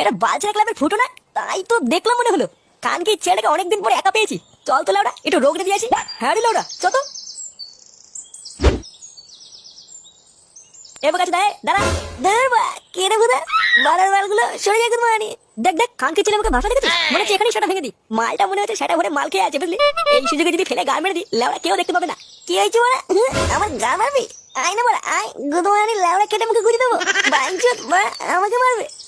এটা বাজার ক্লাবের ফুটো না? তাই তো দেখলাম মনে হলো। কানকি ছেলেটাকে অনেকদিন পরে একা পেয়েছি। চল তো লাউডা একটু রোগ দিয়ে আসি। হ্যাঁ রে লাউডা চল তো। এবার কাছে দাঁড়ায় দাঁড়া। দাঁড়া কে রে বুদা বাড়ার মালগুলো সরে যায় কোন মানি দেখ দেখ খানকে ছেলে আমাকে ভাষা দেখেছিস? মনে হচ্ছে এখানেই সেটা ভেঙে দি মালটা মনে হচ্ছে সেটা ভরে মাল খেয়ে আছে, বুঝলি? এই সুযোগে যদি ফেলে গা মেরে দি লেওড়া কেউ দেখতে পাবে না। কি হয়েছে বলা? আমার গা মারবি? আয় না বলা, আয়। গুদমানি লেওড়া কেটে মুখে গুজি দেবো। বাইঞ্চত আমাকে মারবে।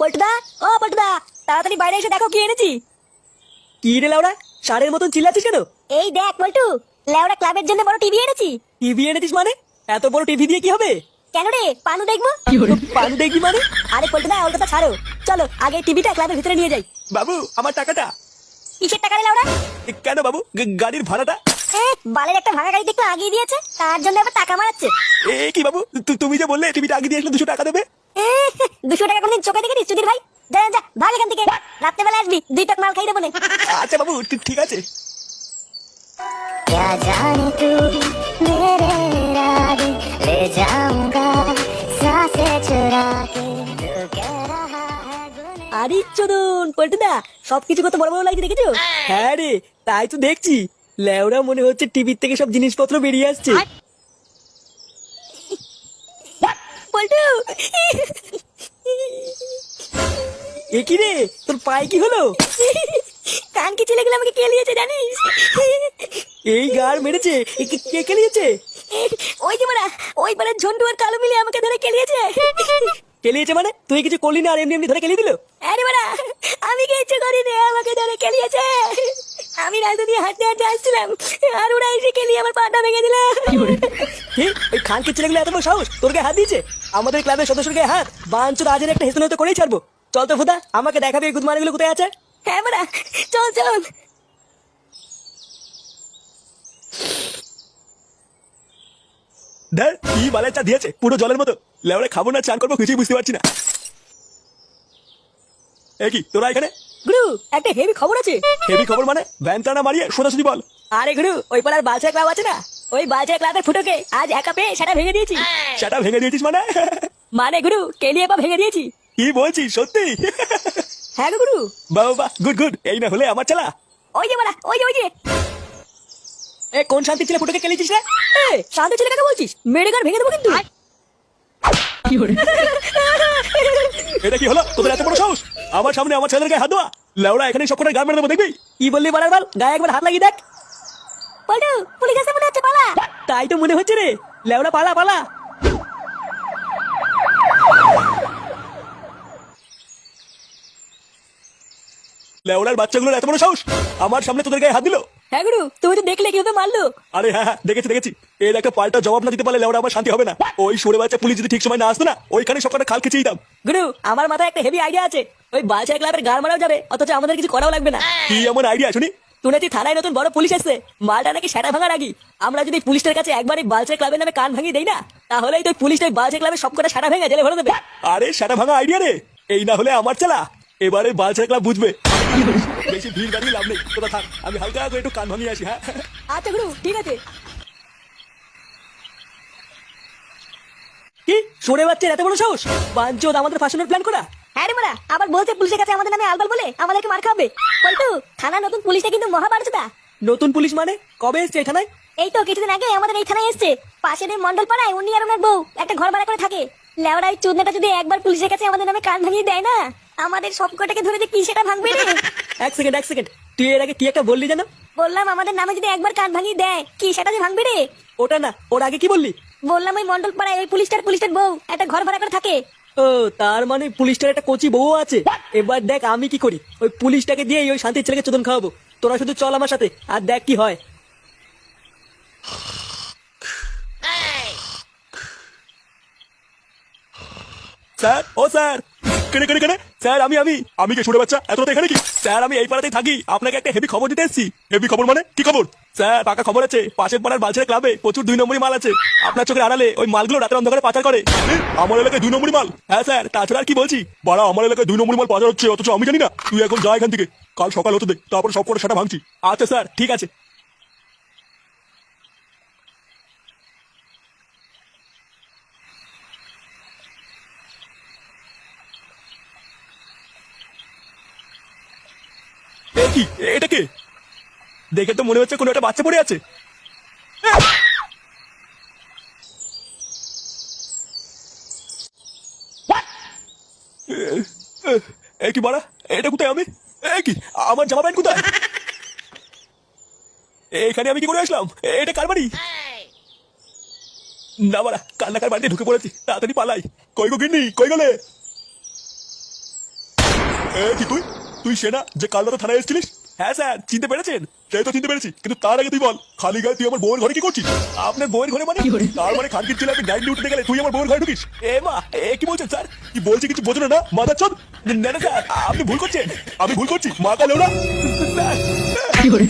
পল্টুদা ও পল্টুদা তাড়াতাড়ি বাইরে এসে দেখো কি এনেছি। কি রে লাউড়া সারের মতন চিল্লাচ্ছিস কেন? এই দেখ পল্টু লেওড়া ক্লাবের জন্য বড় টিভি এনেছি। টিভি এনেছিস মানে? এত বড় টিভি দিয়ে কি হবে? কেন রে পানু দেখব? পানু দেখবি মানে? আরে পল্টুদা ওর কথা ছাড়ো। চলো আগে টিভিটা ক্লাবের ভিতরে নিয়ে যাই। বাবু আমার টাকাটা। কিসের টাকা রে এ, কেন বাবু? গাড়ির ভাড়াটা? বালের একটা ভাঙা গাড়ি দেখতে আগিয়ে দিয়েছে। তার জন্য আবার টাকা মারাচ্ছে। এ কি বাবু? তুমি যে বললে টিভিটা আগে দিয়ে আসলে দুশো টাকা দেবে? দুশো টাকা কোনদিন চোখে দেখেছিস সুধীর ভাই যা যা ভাগ এখান থেকে রাত্রেবেলা আসবি দুই টাকা মাল খাই দেবো নে। আচ্ছা বাবু ঠিক- ঠিক আছে क्या जाने तू मेरे राग ले जाऊंगा सांसें चुरा के तू कह रहा है गुने আরে চোদন পল্টুদা সবকিছু কত বড় বড় লাগছে দেখেছো হ্যাঁ রে তাই তো দেখছি লেওড়া মনে হচ্ছে টিভির থেকে সব জিনিসপত্র বেরিয়ে আসছে পল্টু এ কি রে তোর পায়ে কি হলো? কানকি ছেলেগুলো আমাকে কেলিয়েছে জানিস? এই গার মেরেছে কে- কে খেলিয়েছে ওই যে মারা ওই পারে ঝন্টু আর কালো মিলে আমাকে ধরে কেলিয়েছে খেলিয়েছে মানে? তুই কিছু করলি না আর এমনি এমনি ধরে খেলিয়ে দিল? আরে মারা আমি কে ইচ্ছে করিনি আমাকে ধরে কেলিয়েছে আমি রাস্তা দিয়ে হাঁটতে হাঁটতে আসছিলাম। আর ওরা এসে কেলিয়ে আমার পাটা ভেঙে দিল। কি ওই খানকে ছেলেগুলো এত বড় সাহস? তোর গায়ে হাত দিয়েছে? আমাদের ক্লাবের সদস্যের গায়ে হাত। বাঞ্চুর আজের একটা হেসন করেই ছাড়বো। চল তো ফুদা আমাকে দেখাবি এই গুদমানিগুলো কোথায় আছে? হ্যাঁ মারা চল চল। দেখ কি বালের চা দিয়েছে? পুরো জলের মতো। লেওড়ে খাব না চান করব কিছুই বুঝতে পারছি না। এ কি তোরা এখানে? গুরু একটা হেভি খবর আছে। হেভি খবর মানে? ভ্যান টানা মারিয়ে সোজাসুজি বল। আরে গুরু ওই পাড়ার বালচা ক্লাব আছে না? ওই বালচা ক্লাবের ফুটোকে আজ একা পেয়ে সেটা ভেঙে দিয়েছি। সেটা ভেঙে দিয়েছিস মানে? মানে গুরু কেলিয়ে পা ভেঙে দিয়েছি। কি বলছিস সত্যি? হ্যাঁ গুরু। বাবা বাহ গুড গুড এই না হলে আমার চালা ওই যে মারা ওই যে ওই যে। এ কোন শান্তি ছেলে ফুটোকে খেলেছিস রে? এ, শান্ত ছেলে কাকে বলছিস মেরে গান ভেঙে দেবো কিন্তু। এটা কি হলো? তোদের এত বড় সাহস? আমার সামনে আমার ছেলের গায়ে হাত দেওয়া। লেওড়া এখানে সব কটা গান মেরে দেবো দেখবি? কি বললি বাড়ার বাল গায়ে একবার হাত লাগিয়ে দেখ। পল্টু পুলিশ আসে মনে হচ্ছে পালা। তাই তো মনে হচ্ছে রে। লেওড়া পালা পালা। লেওড়ার বাচ্চাগুলোর এত বড় সাহস আমার সামনে তোদের গায়ে হাত দিল। হ্যাঁ গুরু তুমি তো দেখলে কীভাবে মারলো। আরে হ্যাঁ হ্যাঁ দেখেছি দেখেছি। এর একটা পাল্টা জবাব না দিতে পারলে লেওড়া আমার শান্তি হবে না। ওই সরে বাচ্চা পুলিশ যদি ঠিক সময় না আসতো না ওইখানে সবকটা খাল খেচেই দাম গুরু আমার মাথায় একটা হেভি আইডিয়া আছে। ওই বালচা ক্লাবের গান মারাও যাবে অথচ আমাদের কিছু করাও লাগবে না। কি এমন আইডিয়া শুনি? শুনেছি থানায় নতুন বড় পুলিশ এসছে মালটা নাকি সেটা ভাঙার আগে আমরা যদি পুলিশের কাছে একবার এই বালচা ক্লাবের নামে কান ভাঙিয়ে দেই না তাহলেই তো পুলিশ ওই বালচা ক্লাবের সবকটা সারা ভেঙে জেলে ভরে দেবে। আরে সেটা ভাঙা আইডিয়া রে! এই না হলে আমার চালা। এবারে বালছা ক্লাব বুঝবে। বেশি ভিড় বাড়িয়ে লাভ নেই। তোরা থাক আমি হালকা করে একটু কান ভাঙিয়ে আসি হ্যাঁ? আচ্ছা গুরু ঠিক আছে। কি? সরে বাচ্চার এত বড় সাহস? বাঞ্চোদ আমাদের ফাঁসানোর প্ল্যান করা? হ্যাঁ রে মারা আবার বলছে পুলিশের কাছে আমাদের নামে আলবাল বলে আমাদেরকে মার খাবে বলতো থানা নতুন পুলিশটা কিন্তু নতুন পুলিশ মানে? কবে এসছে এখানে এই তো কিছুদিন আগে আমাদের এই থানায় এসছে। পাশের এই মন্ডল পাড়ায় উনি আর ওনার বউ একটা ঘর ভাড়া করে থাকে। চুদনাটা যদি একবার পুলিশের কাছে আমাদের নামে কান ভাঙিয়ে দেয় না আমাদের সবকটাকে ধরে যে কি সেটা ভাঙবে রে। এক সেকেন্ড এক সেকেন্ড তুই এর আগে কি একটা বললি জানো? বললাম আমাদের নামে যদি একবার কান ভাঙিয়ে দেয় কি সেটা যে ভাঙবে রে? ওটা না ওর আগে কি বললি? বললাম ওই মন্ডল পাড়ায় ওই পুলিশটার পুলিশটার বউ একটা ঘর ভাড়া করে থাকে। ও তার মানে পুলিশটার একটা কচি বউ আছে। এবার দেখ আমি কি করি। ওই পুলিশটাকে দিয়ে ওই শান্তির ছেলেকে চোদন খাওয়াবো। তোরা শুধু চল আমার সাথে আর দেখ কি হয়। স্যার ও স্যার! কেনে কেনে কেনে? স্যার আমি আমি। আমি কে ছোট বাচ্চা? এত এখানে কি? স্যার আমি এই পাড়াতেই থাকি। আপনাকে একটা হেভি খবর দিতে এসেছি। হেভি খবর মানে? কি খবর? স্যার পাকা খবর আছে। পাশের পাড়ার বালছেড়া ক্লাবে প্রচুর দুই নম্বরই মাল আছে। আপনার চোখের আড়ালে ওই মালগুলো রাতের অন্ধকারে পাচার করে। আমার এলাকায় দুই নম্বরই মাল। হ্যাঁ স্যার তাছাড়া আর কি বলছি? বাড়া আমার এলাকায় দুই নম্বরই মাল পাচার হচ্ছে অথচ আমি জানি না। তুই এখন যা এখান থেকে। কাল সকাল হতে দে তারপর সব করে সেটা ভাঙছি। আচ্ছা স্যার ঠিক আছে। কে? দেখে তো মনে হচ্ছে কোনো একটা বাচ্চা পড়ে আছে। কি বাড়া? এটা কোথায় আমি? কি? আমার জামা প্যান্ট কোথায়? এখানে আমি কি করে আসলাম? এটা কার বাড়ি? না বাড়া কান্নাকার বাড়িতে ঢুকে পড়েছি। তাড়াতাড়ি পালাই। কই গো গিন্নি? কই গেলে? এ কি তুই? তুই সেনা যে কাল রাতে থানায় এসেছিলিস? হ্যাঁ স্যার চিনতে পেরেছেন? সেই তো চিনতে পেরেছি। কিন্তু তার আগে তুই বল খালি গায়ে তুই আমার বউয়ের ঘরে কি করছিস? আপনার বউয়ের ঘরে মানে? তার মানে খানকির ছেলে আমি নাইট ডিউটিতে গেলে তুই আমার বউয়ের ঘরে ঢুকিস? এ মা এ কি বলছেন স্যার? কি বলছি কিছু বোঝো না মাথা চোদ? না না স্যার আপনি ভুল করছেন। আমি ভুল করছি। মা কালেও না কি করে?